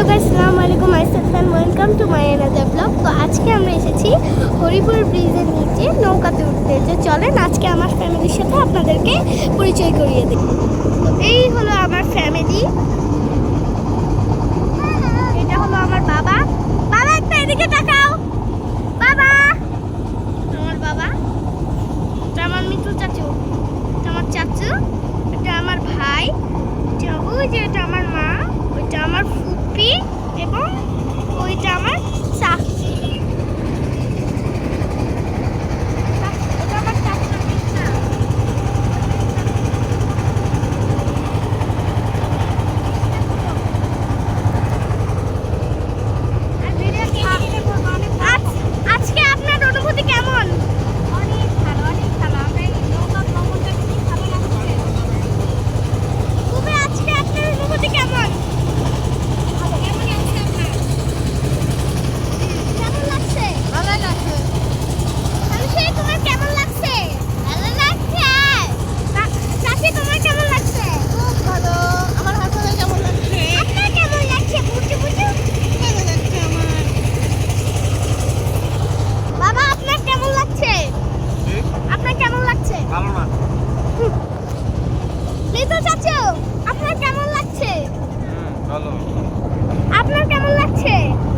Hello guys আসসালামু আলাইকুম I আইসাফান welcome to my another blog তো আজকে আমরা এসেছি হরিপুর ব্রিজের নিচে নৌকাতে উঠতে। যে চলেন আজকে আমার ফ্যামিলির সাথে আপনাদেরকে পরিচয় করিয়ে দিই। তো এই হলো আমার ফ্যামিলি। এটা হলো আমার বাবা। বাবা, একটা এদিকে তাকাও। বাবা। আমার বাবা। এটা আমার মিঠু চাচু। এটা আমার চাচু। এটা আমার ভাই। ওই যে এটা আমার এবং হচ্ছে